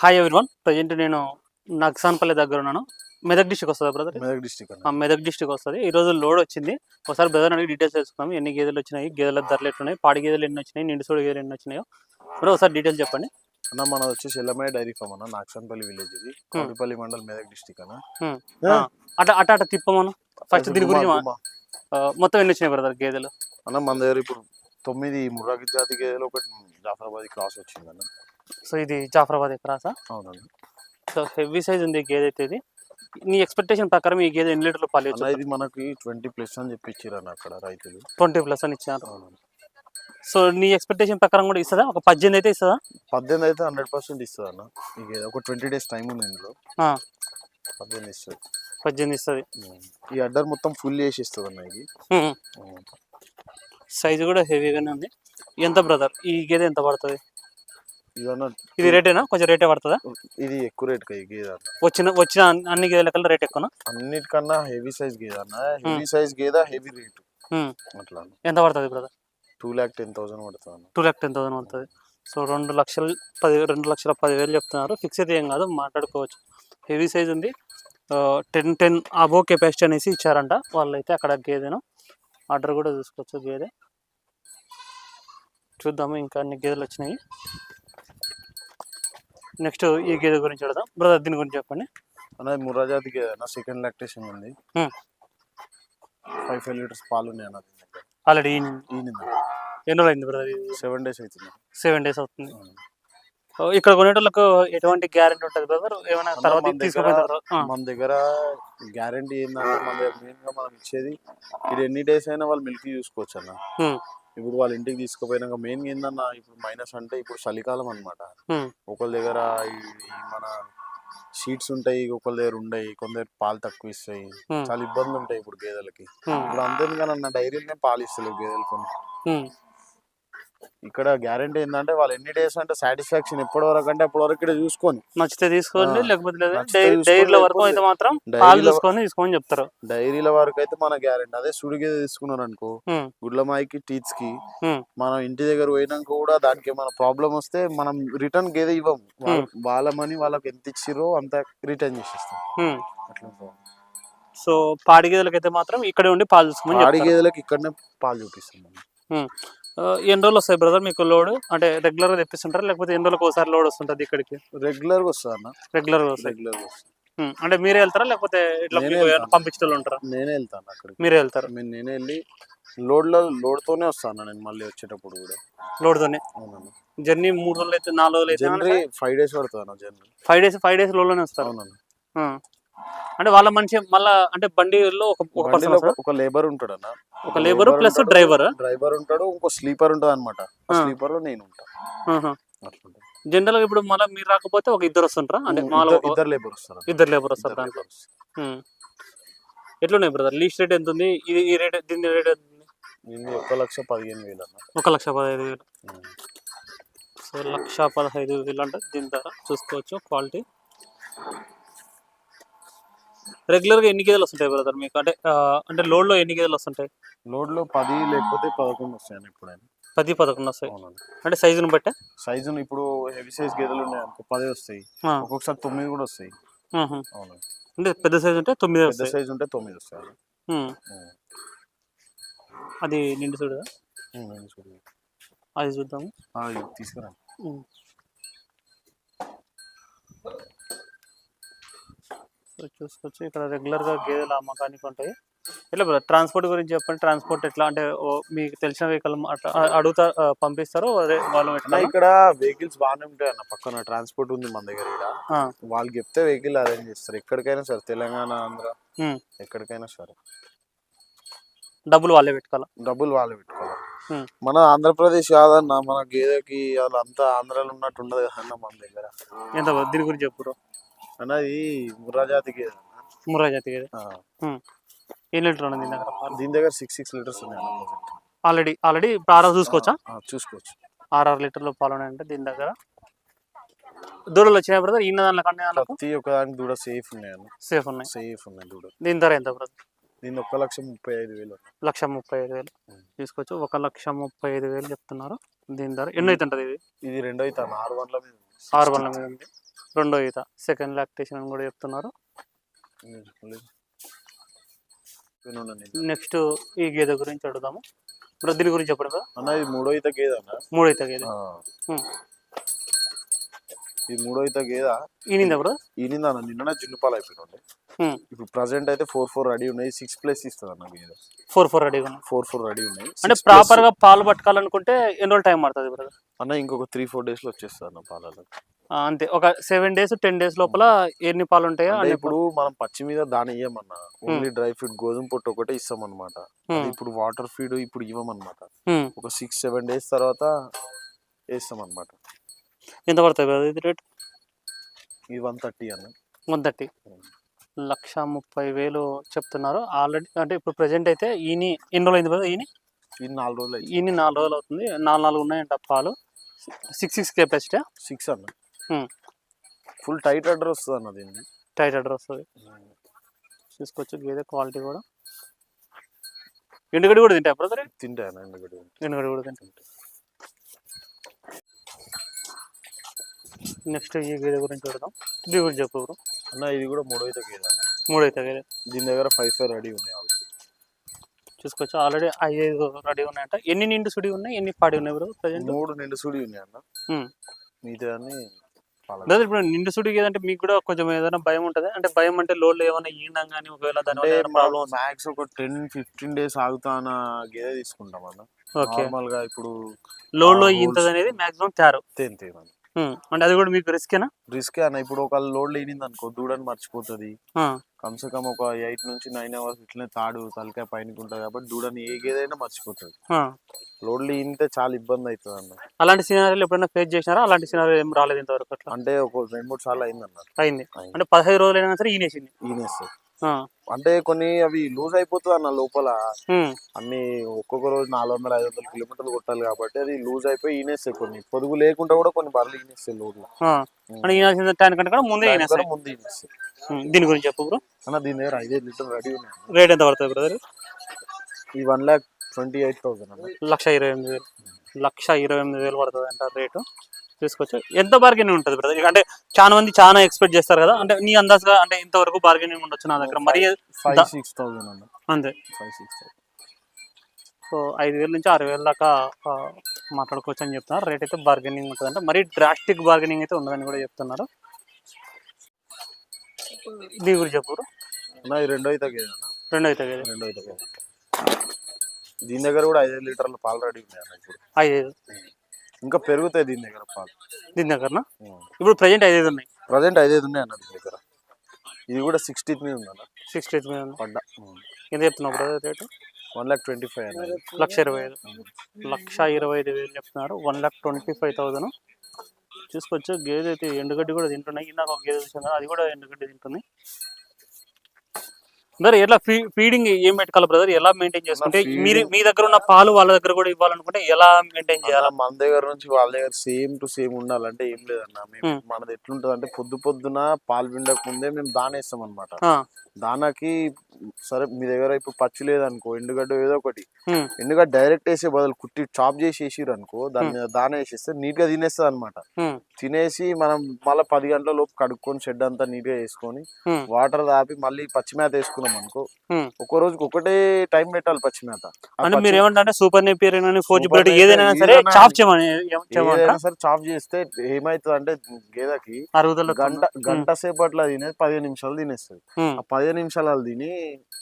Hi everyone present నేను నక్సాన్పల్లి దగ్గర ఉన్నాను. మెదక్ డిస్టిక్ వస్తుంది brother Medak district Medak district వస్తుంది. ఈ రోజు లోడ్ వచ్చింది. ఒకసారి బ్రదర్ అడిగి డీటెయిల్స్ తెలుసుకుందాం. ఎన్ని గేదెలు వచ్చినాయి గేదెల ధరలు ఎట్లున్నాయి పాడి గేదెలు ఎన్ని వచ్చినాయి నిండు సోడి గేదెలు ఎన్ని వచ్చినాయో. బ్రో ఒకసారి డీటెయిల్స్ చెప్పండి. అన్న మన వచ్చేసి ఎల్లమయ్య డైరీ ఫామ్ అన్న నాగసన్పల్లి విలేజ్ ఇది. కోటిపల్లి మండల్ మెదక్ డిస్టిక్ అన్న. Hmm. అట అట అట తిప్పమను. ఫస్ట్ దీని గురించి మొత్తం ఎన్ని వచ్చినాయి బ్రదర్ గేదెలు? అన్న మన దగ్గర ఇప్పుడు తొమ్మిది ముర్రాకి జాతి గేదెలు ఒకటి జాఫరాబాద్ క్రాస్ వచ్చిందన్న సో ఇది జాఫరాబాద్ ఎకరాసా అవునండి. సో హెవీ సైజ్ ఉంది గేదె అయితే ఇది. నీ ఎక్స్పెక్టేషన్ ప్రకారం ఈ గేదె ఎన్ని లీటర్లు పాలు అన్న ఇది మనకి ట్వంటీ ప్లస్ అని చెప్పి అక్కడ రైతులు. ట్వంటీ ప్లస్ అని ఇచ్చారు అవునండి. సో నీ ఎక్స్పెక్టేషన్ ప్రకారం కూడా ఇస్తుందా? ఒక పద్దెనిమిది అయితే ఇస్తుందా? పద్దెనిమిది అయితే హండ్రెడ్ పర్సెంట్ ఇస్తుంది అన్న. ఈ గేదె ఒక ట్వంటీ డేస్ టైం ఉంది ఇందులో. ఆ, పద్దెనిమిది ఇస్తుంది. పద్దెనిమిది ఇస్తుంది. ఈ అడ్డర్ మొత్తం ఫుల్ చేసి ఇస్తుంది అన్న ఇది. సైజు కూడా హెవీగానే ఉంది. ఎంత బ్రదర్? ఈ గేదె ఎంత పడుతుంది? ఇది రేటేనా? కొంచెం రేటే పడుతుందా? ఇది ఎక్కువ రేట్ గేదె వచ్చిన వచ్చిన అన్ని- గేదెల కల్లా రేట్ ఎక్కువనా? అన్నిటికన్నా హెవీ సైజ్ గేదె అన్న. హెవీ సైజ్ గేదె హెవీ రేట్ ఉమ్. అట్లా ఎంత పడుతుంది brother two lakh ten thousand పడుతుంది టూ ల్యాక్ టెన్ థౌసండ్ పడుతుంది. సో రెండు లక్షలు పది రెండు లక్షల పదివేలు చెప్తున్నారు. ఫిక్స్ అయితే ఏం కాదు మాట్లాడుకోవచ్చు. హెవీ సైజ్ ఉంది. టెన్ టెన్ అబో కెపాసిటీ అనేసి ఇచ్చారంట. వాళ్ళైతే అక్కడ గేదెను ఆర్డర్ కూడా చూసుకోవచ్చు గేదె. చూద్దాము ఇంకా అన్ని గేదెలు వచ్చినాయి. నెక్స్ట్ ఈ గేదె గురించి అడదాం బ్రదర్ దీని గురించి చెప్పండి. అన్నది ముర్రాజాతి గేదె అన్న సెకండ్ లాక్టేషన్ ఉంది. ఫైవ్ ఫైవ్ లీటర్స్ పాలు ఉన్నాయి అన్న దీని దగ్గర. ఆల్రెడీ ఎన్ని రోజులు అయింది బ్రదర్ సెవెన్ డేస్ అవుతుంది. సెవెన్ డేస్ అవుతుంది. ఇక్కడ కొనేటోళ్ళకు ఎటువంటి గ్యారెంటీ ఉంటుంది బ్రదర్? ఏమైనా తర్వాత మన దగ్గర- తీసుకుపోయిన తర్వాత ఆ, మన దగ్గర గ్యారంటీ ఏంటంటే మన దగ్గర మెయిన్గా మనం ఇచ్చేది ఇది ఎన్ని డేస్ అయినా వాళ్ళు మిల్క్ చూసుకోవచ్చు అన్న. ఇప్పుడు వాళ్ళ ఇంటికి తీసుకుపోయినాక మెయిన్ ఏందన్న ఇప్పుడు మైనస్ అంటే ఇప్పుడు చలికాలం అన్నమాట. ఉమ్, ఒకళ్ళ దగ్గర మన షీట్స్ ఉంటాయి ఒకళ్ళ దగ్గర ఉండయి కొందరు పాలు తక్కువ ఇస్తాయి. చాలా ఇబ్బందులు ఉంటాయి ఇప్పుడు గేదెలకి. ఇప్పుడు అన్న డైరీలోనే పాలు ఇస్తలేవు గేదెలు కొన్ని ఉమ్. ఇక్కడ గ్యారంటీ ఏంటంటే వాళ్ళు ఎన్ని డేస్ అంటే సాటిస్ఫాక్షన్ ఎప్పటి వరకు అంటే అప్పటి వరకు ఇక్కడ చూసుకొని. నచ్చితే తీసుకోండి లేకపోతే డైరీ డైరీల వరకు అయితే మాత్రం పాలు తీసుకొని తీసుకోమని చెప్తారు. డైరీల వరకు అయితే మన గ్యారంటీ అదే సుడిగేది తీసుకున్నారు అనుకో ఉమ్, గుడ్లమాయికి టీత్స్కి మనం ఇంటి దగ్గర పోయినాక కూడా దానికి ఏమైనా ప్రాబ్లం వస్తే మనం రిటర్న్ గేదె ఇవ్వం వాళ్ళ- మనీ వాళ్ళకి ఎంత ఇచ్చిరో అంత రిటర్న్ చేసిస్తాం. అట్లా. సో పాడి గేదెలకి అయితే మాత్రం ఇక్కడే ఉండి పాలు ఆడి చెప్తారు. గేదెలకి ఇక్కడనే పాలు చూపిస్తాం ఎన్ని రోజులు వస్తాయి బ్రదర్ మీకు లోడ్? అంటే రెగ్యులర్గా తెప్పిస్తుంటారా? లేకపోతే ఎన్ని రోజులకు ఒకసారి లోడ్ వస్తుంటది ఇక్కడికి? రెగ్యులర్గా వస్తుంది అన్న. రెగ్యులర్గా వస్తాయి. రెగ్యులర్ అంటే మీరే వెళ్తారా? లేకపోతే ఇట్లా నేనే మీకు ఎవరైనా వెళ్తాను. పంపించే వాళ్ళు ఉంటారా? నేనే వెళ్తాను అక్కడికి. మీరే వెళ్తారు? నేను నేనే వెళ్ళి లోడ్లో లోడ్ తోనే వస్తాను నేను మళ్ళీ వచ్చేటప్పుడు కూడా. లోడ్ తోనే అవునన్నా. జర్నీ మూడు రోజులు అయితే నాలుగు రోజులు అయితే ఫైవ్ డేస్ పడుతుంది జనరీ ఫైవ్ డేస్ ఫైవ్ డేస్లోనే వస్తారు. అవునన్నా. ఆ. అంటే వాళ్ళ మనిషి మళ్ళా అంటే బండిలో ఒక ఒక బండిలో పర్సన్ ఒక- లేబర్ ఉంటాడు అన్న ఒక లేబర్ ప్లస్ డ్రైవర్ డ్రైవర్ ఉంటాడు ఇంకో స్లీపర్ ఉంటుంది అనమాట స్లీపర్లో నేను ఉంటా. అట్లుంటది. జనరల్గా ఇప్పుడు మళ్ళీ మీరు రాకపోతే ఒక ఇద్దరు వస్తుంటారా అంటే ఇద్దరు- లేబర్ వస్తారు. ఇద్దరు లేబర్ వస్తారు. దాంట్లో. ఎట్లున్నాయి బ్రదర్ లీస్ట్ రేట్ ఎంత ఉంది ఇది ఈ రేట్ దీని రేట్ ఎంత ఉంది ఇది ఒక లక్ష పదిహేను వేలు అన్న ఒక లక్ష పదహైదు వేలు. సో లక్ష పదహైదు వేలు అంటే దీని ధర చూసుకోవచ్చు క్వాలిటీ రెగ్యులర్గా ఎన్ని గేదెలు వస్తుంటాయి బ్రదర్ మీకు? అంటే అంటే లోడ్లో ఎన్ని గేదెలు వస్తుంటాయి? లోడ్లో పది లేకపోతే పదకొండు వస్తాయన్న ఎప్పుడైనా. పది పదకొండు వస్తాయి. అంటే సైజుని బట్టే? సైజును ఇప్పుడు హెవీ సైజ్ గేదెలు ఉన్నాయి అనుకో పది వస్తాయి. ఒక్కొక్కసారి తొమ్మిది కూడా వస్తాయి. అంటే పెద్ద సైజు ఉంటే తొమ్మిది పెద్ద వస్తాయి. సైజ్ ఉంటే తొమ్మిది వస్తాయి. అది నిండు చూడు ఉమ్, నేను చూడు. అది చూద్దాము. తీసుకురా ఉమ్. సో చూసుకోవచ్చు. ఇక్కడ రెగ్యులర్గా గేదెలు అమ్మకానికి ఉంటాయి. ఎట్లా బ్రదర్ ట్రాన్స్పోర్ట్ గురించి చెప్పండి. ట్రాన్స్పోర్ట్ ఎట్లా? అంటే మీకు తెలిసిన వెహికల్ అడుగుతా పంపిస్తారు వాళ్ళు ఎట్లా? ఇక్కడ వెహికల్స్ బాగానే ఉంటాయి అన్న పక్కన ట్రాన్స్పోర్ట్ ఉంది మన దగ్గర ఇక్కడ ఆ, వాళ్ళకి చెప్తే వెహికల్ అరేంజ్ చేస్తారు. ఎక్కడికైనా సరే తెలంగాణ ఆంధ్ర. ఎక్కడికైనా సరే. డబ్బులు వాళ్ళే పెట్టుకోవాలి? డబ్బులు వాళ్ళే పెట్టుకోవాలి. మన ఆంధ్రప్రదేశ్ కాదన్న మన గేదెకి వాళ్ళంతా ఆంధ్రాలో ఉన్నట్టు ఉండదు కదా అన్న మన దగ్గర. ఎంత? దీని గురించి చెప్పు అన్నది ముర్రా జాతి గేదె. ముర్రా జాతి గేదె ఆ. ఎన్ని లీటర్ ఉన్నది దీని దగ్గర? దీని దగ్గర సిక్స్ సిక్స్ లీటర్స్ ఉన్నాయి అన్న. ఆల్రెడీ ఆల్రెడీ ఇప్పుడు ఆరు చూసుకోవచ్చా? ఆ, చూసుకోవచ్చు. ఆరు లీటర్లు పాలు ఉన్నాయంటే దీని దగ్గర. దూడలు వచ్చినాయి బ్రదర్ ఈయన దాంట్లో కన్నా ప్రతి ఒక్క దానికి దూడ సేఫ్ ఉన్నాయి అన్న సేఫ్ ఉన్నాయి. సేఫ్ ఉన్నాయి దూడ. దీని ధర ఎంత బ్రదర్? దీని ఒక్క లక్ష ముప్పై ఐదు వేలు. అన్న. లక్ష ముప్పై ఐదు వేలు. తీసుకోవచ్చు ఒక లక్ష ముప్పై ఐదు వేలు చెప్తున్నారు. దీని ధర ఎన్ని అవుతుంటది ఇది? ఇది రెండో అయితే అన్న ఆరు వందల మీద ఉంది. ఆరు వందల మీద ఉంది. రెండో ఈత సెకండ్ లాక్టేషన్ అని కూడా చెప్తున్నారు. నెక్స్ట్ ఈ గేదె గురించి అడుగుదాము. ఇప్పుడు దీని గురించి చెప్పండి కదా అన్న ఇది మూడో ఈత గేద అన్న. మూడో ఈత గేదె. ఇది మూడో ఈత గేద. ఈనిందా బ్రో? ఈనింది అన్న నిన్న జున్నుపాలు అయిపోయినండి. ఇప్పుడు ప్రజెంట్ అయితే ఫోర్ ఫోర్ రెడీ ఉన్నాయి. సిక్స్ ప్లస్ ఇస్తుంది అన్న గేద. ఫోర్ ఫోర్ రెడీగా ఉన్నాయి. ఫోర్ ఫోర్ రెడీ ఉన్నాయి. అంటే ప్రాపర్గా పాలు పట్టుకోవాలనుకుంటే ఎన్ని రోజులు టైం పడుతుంది బ్రదర్? అన్న ఇంకొక త్రీ ఫోర్ డేస్లో వచ్చేస్తుంది అన్న పాలలో అంతే. ఒక సెవెన్ డేస్ టెన్ డేస్ లోపల ఎన్ని పాలు ఉంటాయో అంటే ఇప్పుడు మనం పచ్చి మీద దాని ఇయ్యమన్నా. ఓన్లీ డ్రై ఫీడ్ గోధుమ పొట్టు ఒకటే ఇస్తాం అనమాట. ఇప్పుడు వాటర్ ఫీడ్ ఇప్పుడు ఇవ్వమన్నమాట. ఒక సిక్స్ సెవెన్ డేస్ తర్వాత వేస్తాం అనమాట ఎంత పడుతుంది రేట్? ఇది వన్ థర్టీ అన్న. One thirty. లక్ష ముప్పై వేలు చెప్తున్నారు. ఆల్రెడీ అంటే ఇప్పుడు ప్రెజెంట్ అయితే ఈని ఎన్ని రోజులు అయింది కదా ఈని? ఇది నాలుగు రోజులు ఈని నాలుగు రోజులు అవుతుంది. నాలుగు నాలుగు ఉన్నాయంట పాలు. సిక్స్ సిక్స్ కెపాసిటీ సిక్స్ అన్న. ఫుల్ టైట్ అడ్డర్ వస్తుంది అన్న దీన్ని టైట్ అడ్డర్ వస్తుంది. చూసుకోవచ్చు గేదె క్వాలిటీ కూడా. ఎండుగడ్డి కూడా తింటాయి బ్రదర్? అన్న ఎందుకంటే ఎండుగడ్డి కూడా తింటాయి నెక్స్ట్ ఈ గేదె గురించి చూడదాం. ఇది గురించి చెప్పు బ్రో. అన్న ఇది కూడా మూడో అయితే గేదె అన్న. మూడైతే గేదె. దీని దగ్గర ఫైవ్ ఫైవ్ రెడీ ఉన్నాయి ఆల్రెడీ. చూసుకోవచ్చు ఆల్రెడీ ఐదు రెడీ ఉన్నాయంట. ఎన్ని నిండు సుడి ఉన్నాయి ఎన్ని పాడి ఉన్నాయి బ్రో ప్రజెంట్? మూడు నిండు సూడి ఉన్నాయి అన్న. మిగతా లేదా ఇప్పుడు నిండు సుడి గేదంటే మీకు కూడా కొంచెం ఏదైనా భయం ఉంటుంది? అంటే భయం అంటే లోడ్లు ఏమైనా ఈయడం కానీ ఒకవేళ దాని ప్రాబ్లమ్ మ్యాక్స్ ఒక టెన్ ఫిఫ్టీన్ డేస్ ఆగుతాన గేదె తీసుకుంటాం అన్న. ఓకే. నార్మల్గా ఇప్పుడు లోడ్లో ఆ, ఈంతది. అనేది మాక్సిమం తయారు తేన్ తేన్. అంటే అది కూడా మీకు రిస్కేనా రిస్క్ అన్న. ఇప్పుడు ఒక లోడ్ లేనింది అనుకో దూడని మర్చిపోతుంది. కమ్సే కమ్ ఒక ఎయిట్ నుంచి నైన్ అవర్స్ ఇట్లనే తాడు తలకాయ పైన ఉంటుంది కాబట్టి దూడని ఏ గేదైనా మర్చిపోతుంది. లోడ్ లేనితే చాలా ఇబ్బంది అవుతుంది అన్న అలాంటి సినారీలు ఎప్పుడైనా ఫేస్ చేసినారా? అలాంటి సినారీ ఏం రాలేదు ఇంతవరకు అట్లా? అంటే ఒక రెండు మూడు సార్లు అయింది. అన్న అయింది. అంటే పదహైదు రోజులు అయినా సరే ఈనేసింది. ఈనేస్తుంది. అంటే కొన్ని అవి లూజ్ అయిపోతుంది అన్న లోపల. అన్ని ఒక్కొక్క రోజు నాలుగు వందల ఐదు వందల కిలోమీటర్లు కొట్టాలి కాబట్టి అది లూజ్ అయిపోయి ఈనేస్తాయి కొన్ని. పొదుగు లేకుండా కూడా కొన్ని బర్రెలు ఈనేస్తాయి లోడ్లో. ముందే ముందు దీని గురించి చెప్పు బ్రో. అన్న దీని దగ్గర ఐదు లీటర్ రెడీ ఉన్నాయి. రేట్ ఎంత పడుతుంది బ్రదర్? ఈ one lakh twenty eight thousand లక్ష ఇరవై ఎనిమిది వేలు. లక్ష ఇరవై ఎనిమిది వేలు పడుతుంది అంట రేటు. తీసుకోవచ్చు ఎంత బార్గెనింగ్ ఉంటుంది బ్రదర్ అంటే చాలా మంది చాలా ఎక్స్పెక్ట్ చేస్తారు కదా? అంటే నీ అందాజుగా అంటే ఇంతవరకు బార్గెనింగ్ ఉండొచ్చు నా దగ్గర. మరి అంతే. సో ఐదు వేల నుంచి ఆరు వేల దాకా మాట్లాడుకోవచ్చు అని చెప్తున్నారు. రేట్ అయితే బార్గెనింగ్ ఉంటుంది అంటే మరీ డ్రాస్టిక్ బార్గెనింగ్ అయితే ఉండదని కూడా చెప్తున్నారు. దీని గురించి చెప్పు bro. అన్న ఈ రెండో రెండో రెండో దీని దగ్గర కూడా ఐదు లీటర్ల పాలు రెడీ ఉన్నాయి ఇప్పుడు. ఐదు ఇంకా పెరుగుతాయి దీని దగ్గర పాలు. దీని దగ్గర ఇప్పుడు ప్రజెంట్ ఐదు ఐదు ఉన్నాయి. ప్రజెంట్ ఐదు ఉన్నాయి అన్న దీని దగ్గర. ఇది కూడా సిక్స్టీ మీద ఉంది అన్న సిక్స్టీ మీద ఉంది పడ్డా ఎంత చెప్తున్నావు brother rate? One lakh twenty five లక్ష ఇరవై ఐదు. లక్ష ఇరవై ఐదు వేలు చెప్తున్నారు. One lakh twenty five thousand. చూసుకోవచ్చు. గేదె అయితే ఎండుగడ్డి కూడా తింటున్నాయి. ఇందాక ఒక గేదె చూసాను అది కూడా ఎండుగడ్డి తింటుంది. బ్రదర్ ఎట్లా ఫీడింగ్ ఏం పెట్టుకోవాలి బ్రదర్? ఎలా మెయింటైన్ చేసుకుంటే మీరు మీ దగ్గర ఉన్న పాలు వాళ్ళ దగ్గర కూడా ఇవ్వాలనుకుంటే ఎలా మెయింటైన్ చేయాలి? మన దగ్గర నుంచి వాళ్ళ దగ్గర సేమ్ టు సేమ్ ఉండాలంటే ఏం లేదన్న. మేము. మనది ఎట్లుంటది అంటే పొద్దు పొద్దున పాలు పిండక ముందే మేము దానేస్తాం అనమాట దానాకి సరే మీ దగ్గర ఇప్పుడు పచ్చి లేదనుకో ఎండుగడ్డ ఏదో ఒకటి. ఎండుగడ్డ డైరెక్ట్ వేసే బదులు కుట్టి చాప్ చేసి వేసిరు అనుకో దాని మీద దాన వేసేస్తే నీట్గా తినేస్తుంది అనమాట తినేసి మనం మళ్ళీ పది గంటల లోపు కడుక్కొని షెడ్ అంతా నీట్గా వేసుకొని వాటర్ దాపి మళ్ళీ పచ్చి మేత వేసుకున్నాం అనుకో ఉమ్. ఒక్క రోజుకి ఒకటే టైం పెట్టాలి పచ్చి మేత అంటే మీరు ఏమంటారంటే సూపర్ నేపియర్ కానీ ఫోర్ ఏదైనా సరే చాప్ చేయమని సరే చాప్ చేస్తే ఏమైతుంది అంటే గేదెకి గంట గంట సేపట్లో తినేది పదిహేను నిమిషాలు తినేస్తుంది. ఆ పదిహేను నిమిషాలు తిని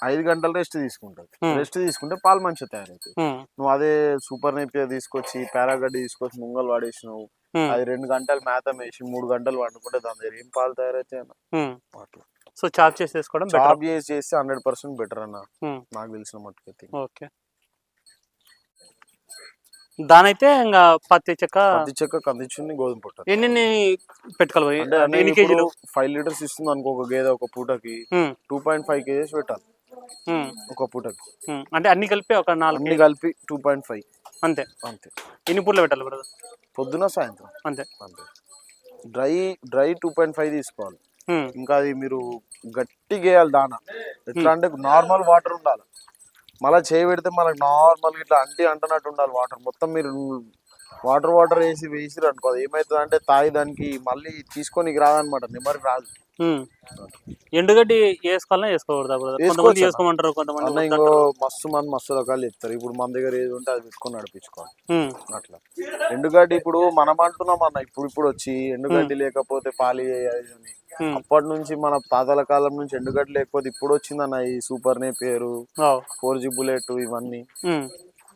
ఐదు గంటలు రెస్ట్ తీసుకుంటది. రెస్ట్ తీసుకుంటే పాలు మంచిగా తయారవుతాయి. ఉమ్, నువ్వు అదే సూపర్ నేపియర్ తీసుకొచ్చి పారాగడ్డి తీసుకొచ్చి ముంగలు వాడేసినావు. అది రెండు గంటలు మేత వేసి మూడు గంటలు వండుకుంటే దాని దగ్గర ఏం పాలు తయారైతాయి అన్న? సో చాప్ చేసి తీసుకోవడం బెటర్ చాప్ చేసి చేస్తే హండ్రెడ్ పర్సెంట్ బెటర్ అన్న. Hmm. నాకు తెలిసిన మట్టుకైతే ఓకే. దానైతే ఇంకా పత్తి చెక్క పత్తి చెక్క కందించుని గోధుమ పొట్ట. ఎన్ని పెట్టుకోవాలి? ఎన్ని కేజీలు? ఫైవ్ లీటర్స్ ఇస్తుంది అనుకో ఒక గేదె ఒక పూటకి టూ పాయింట్ ఫైవ్ కేజీస్ పెట్టాలి. ఉమ్, ఒక పూటకి. ఉమ్. అంటే అన్ని కలిపి ఒక నాలుగు అన్ని కలిపి టూ పాయింట్ ఫైవ్ అంతే. అంతే. ఎన్ని పూటలు పెట్టాలి బ్రదర్? పొద్దున సాయంత్రం. అంతే. అంతే. Dry dry two point five తీసుకోవాలి. ఇంకా అది మీరు గట్టిగా వేయాలి దాన. ఎట్లా అంటే నార్మల్ వాటర్ ఉండాలి. మళ్ళీ చేయి పెడితే మనకు నార్మల్ ఇట్లా అంటి అంటున్నట్టు ఉండాలి వాటర్. మొత్తం మీరు వాటర్ వాటర్ వేసి వేసిరు అనుకో అది ఏమవుతుంది అంటే తాగి దానికి మళ్ళీ తీసుకొని రాదనమాట. నెంబర్ రాదు. ఎండుగడ్డి వేసుకోవాలన్నా వేసుకోకూడదా కొంతమంది వేసుకోమంటారు కొంతమంది ఇంకో మస్తు మంది మస్తు రకాలు చెప్తారు. ఇప్పుడు మన దగ్గర ఏది ఉంటే అది పెట్టుకొని నడిపించుకోవాలి. అట్లా. ఎండుగడ్డి ఇప్పుడు మనం అంటున్నాం అన్న ఇప్పుడు ఇప్పుడు వచ్చి ఎండుగడ్డి లేకపోతే పాలి అని ఉమ్. అప్పటి నుంచి మన తాతల కాలం నుంచి ఎండుగడ్డి లేకపోతే ఇప్పుడు వచ్చిందన్న ఈ సూపర్ నే పేరు. ఫోర్ జీ బుల్లెట్ ఇవన్నీ.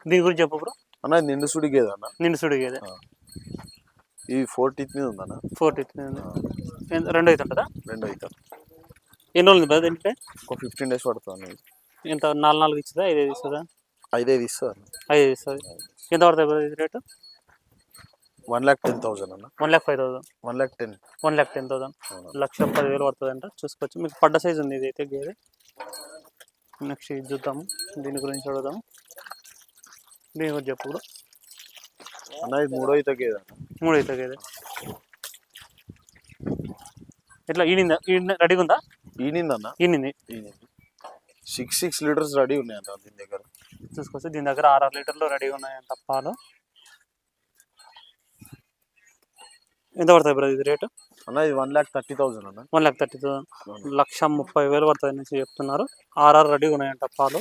దీని గురించి చెప్పు అన్న నిండు సుడి గేదె అన్న? నిన్ను సుడిగేది. ఇది ఫోర్ టీత్ మీద ఉందన్న ఫోర్టీ రెండు అయితే ఉంటుందా? రెండు అయితే ఎన్ని రోజులు ఉంది బ్రదర్ దీనికి? ఒక ఫిఫ్టీన్ డేస్ పడుతుంది. ఎంత? నాలుగు నాలుగు ఇస్తుందా? ఐదు ఐదు ఇస్తుందా? ఐదైదు ఇస్తుంది ఐదు ఎంత పడుతుంది బ్రదర్ ఇది rate? One lakh ten thousand అన్న. One lakh five thousand. One lakh ten. One lakh ten thousand. లక్ష పదివేలు పడుతుంది అంట చూసుకోవచ్చు. మీకు పడ్డ సైజ్ ఉంది ఇది అయితే గేదె నెక్స్ట్ ఇది చూద్దాము. దీని గురించి చూడదాము దీని గురించి చెప్పు బ్రో అన్న ఇది మూడో అయితే గేదె మూడు అయితే. గేదె ఎట్లా ఈనిందా? రెడీగా ఉందా? ఈనింది. అన్న ఈనింది. సిక్స్ సిక్స్ లీటర్స్ రెడీ ఉన్నాయి అన్న దీని దగ్గర. చూసుకోవచ్చు దీని దగ్గర ఆరు ఆరు లీటర్లు రెడీగా ఉన్నాయంట పాలు. ఎంత పడుతుంది బ్రదర్ ఇది రేటు? అన్న ఇది వన్ ల్యాక్ థర్టీ థౌసండ్ అన్న. వన్ ల్యాక్ థర్టీ థౌసండ్ లక్ష ముప్పై వేలు పడుతుంది అనేసి చెప్తున్నారు. ఆర్ఆర్ రెడీగా ఉన్నాయంట పాలు.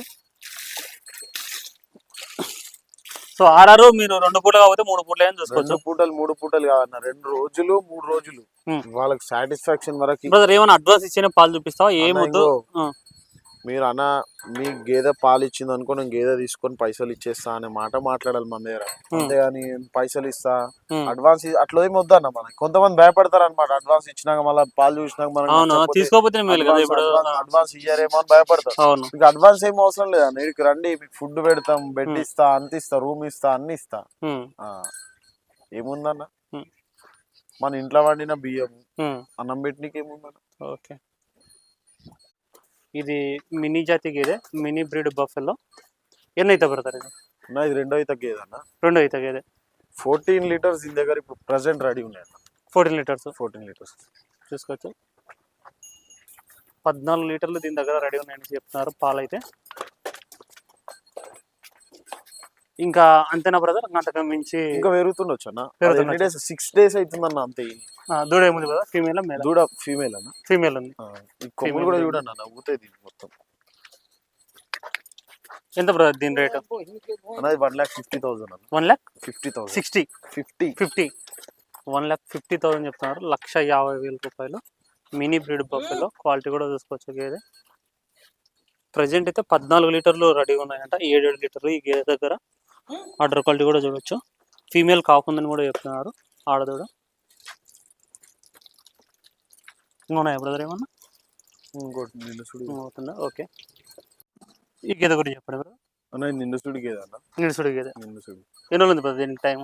సో ఆర్ఆర్ మీరు రెండు పూటలు కాకపోతే మూడు పూటలు ఏం చూసుకోవచ్చు. రెండు పూటలు మూడు పూటలు కాదన్న. రెండు రోజులు మూడు రోజులు. వాళ్ళకి సాటిస్ఫాక్షన్ వరకు బ్రదర్ ఏమైనా అడ్వాన్స్ ఇచ్చిన పాలు చూపిస్తావా? ఏం అన్న, వద్దు ఇంకో మీరు అన్న మీ గేదె పాలు ఇచ్చింది అనుకో నేను గేదె తీసుకొని పైసలు ఇచ్చేస్తా అనే మాట మాట్లాడాలి మన దగ్గర అంతేగాని పైసలు ఇస్తా. అడ్వాన్స్ అట్లా ఏమి వద్దన్న మనకి. కొంతమంది భయపడతారు అనమాట అడ్వాన్స్ ఇచ్చినాక మళ్ళీ పాలు చూసినాక మనం తీసుకోకపోతే ఇప్పుడు. అడ్వాన్స్ ఇయ్యారేమో అని భయపడతారు. మీకు అడ్వాన్స్ ఏం అవసరం లేదన్న. ఇక్కడికి రండి మీకు ఫుడ్ పెడతాం బెడ్ ఇస్తా అంత ఇస్తా రూమ్ ఇస్తా అన్ని ఇస్తా. ఏముందన్న. మన ఇంట్లో వండిన బియ్యం అన్నం పెట్టినకి ఏముందన్న ఓకే. ఇది మినీ జాతి గేదె మినీ బ్రీడ్ బఫెల్లో. ఎన్ని అయితే పడతారు ఇది? అన్న ఇది రెండో అయితే గేదన్న? రెండు అయితే గేదె. ఫోర్టీన్ లీటర్స్ దీని దగ్గర ఇప్పుడు ప్రజెంట్ రెడీ ఉన్నాయి అన్న ఫోర్టీన్ లీటర్స్? Fourteen litres. చూసుకోవచ్చు. పద్నాలుగు లీటర్లు దీని దగ్గర రెడీ ఉన్నాయని చెప్తున్నారు పాలైతే. ఇంకా అంతేనా బ్రదర్ అంతకు మించి ఇంకా పెరుగుతుండొచ్చు అన్న. డేస్? సిక్స్ డేస్ అవుతుందన్న అంతే దూడ ఏముంది కదా ఫీమేల్ మేల్ దూడ ఫీమేల్ అన్న. ఫీమేల్ ఉంది. ఈ కొమ్ములు కూడా చూడండి అన్న ఊతాయి మొత్తం. ఎంత బ్రదర్ దీని రేటు అన్నది వన్ ల్యాక్ ఫిఫ్టీ థౌసండ్ అన్న. One lakh fifty thousand sixty fifty fifty one lakh fifty thousand చెప్తున్నారు. లక్ష యాభై వేల రూపాయలు. మినీ బ్రీడ్ బఫెలో క్వాలిటీ కూడా చూసుకోవచ్చు గేదె. ప్రజెంట్ అయితే పద్నాలుగు లీటర్లు రెడీగా ఉన్నాయంట. ఏడు ఏడు లీటర్లు ఈ గేదె దగ్గర. ఆర్డర్ క్వాలిటీ కూడా చూడొచ్చు. ఫీమేల్ కాకుందని కూడా చెప్తున్నారు ఆడదూడ. ఉన్నాయా బ్రదర్ ఏమన్నా? అవుతుందా ఓకే. ఈ గేదె గురించి చెప్పండి బ్రదర్. గేదె అన్న? నిలుసుడు గేదె. నిండు సుడి. ఎన్ని రోజులు ఉంది బ్రదర్ దీనికి టైం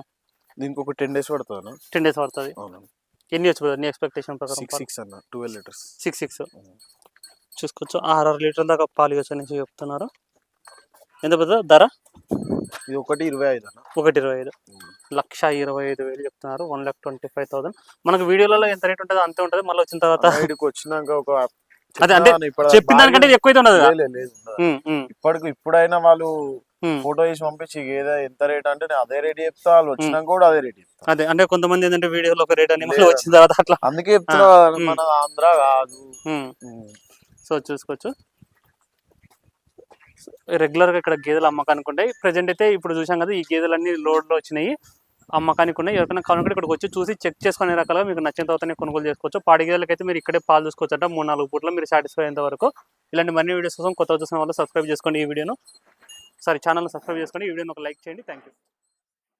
దీనికి ఒక టెన్ డేస్ పడుతుంది టెన్ డేస్ పడుతుంది. అవునన్న. ఎన్ని వచ్చు బ్రదర్? నీ ఎక్స్పెక్టేషన్ ప్రకారం సిక్స్ అన్న ట్వెల్వ్ లీటర్స్. Six six. చూసుకోవచ్చు. ఆరు ఆరు లీటర్ల దాకా పాలు ఇవ్వచ్చు అనేసి చెప్తున్నారు. ఎంత పెద్ద ధర? ఇది ఒకటి ఇరవై ఐదు అన్న. ఒకటి ఇరవై ఐదు. లక్ష ఇరవై ఐదు వేలు చెప్తున్నారు. One lakh twenty five thousand. మనకు వీడియోలలో ఎంత రేట్ ఉంటుంది అంతే ఉంటుంది. మళ్ళీ వచ్చిన తర్వాత ఇక్కడికి వచ్చినాక ఒక అదే అంటే చెప్పిన దానికంటే ఎక్కువ అయితే ఉండదు? ఇప్పటికి ఇప్పుడైనా వాళ్ళు. ఫోటో వేసి పంపించి ఏదో ఎంత రేట్ అంటే నేను అదే రేట్ చెప్తా వాళ్ళు వచ్చినాక కూడా అదే రేట్ చెప్తా. అదే అంటే కొంతమంది ఏంటంటే వీడియోలో ఒక రేట్ అని మళ్ళీ. వచ్చిన తర్వాత అట్లా. అందుకే చెప్తున్నా. మన ఆంధ్ర కాదు. సో చూసుకోవచ్చు. రెగ్యులర్గా ఇక్కడ గేదెలు అమ్మకానికి ఉంటాయి ప్రజెంట్ అయితే ఇప్పుడు చూసాం కదా ఈ గేదెలన్నీ లోడ్లో వచ్చినాయి. అమ్మకానికి ఉన్నాయి. ఎవరికైనా కావాలంటే ఇక్కడికి వచ్చి చూసి చెక్ చేసుకునే రకాలుగా మీకు నచ్చిన తర్వాతనే కొనుగోలు చేసుకోవచ్చు. పాడి గేదెలకి అయితే మీరు ఇక్కడే పాలు చూసుకోవచ్చు అంటే మూడు నాలుగు పూట్ల మీరు సాటిస్ఫై అయ్యేంత వరకు. ఇలాంటి మరిన్ని వీడియోస్ కోసం కొత్త చూసిన వాళ్ళు సబ్స్క్రైబ్ చేసుకోండి ఈ వీడియోను. సారీ ఛానల్ సబ్స్క్రైబ్ చేసుకోండి. ఈ వీడియోని ఒక లైక్ చేయండి. Thank you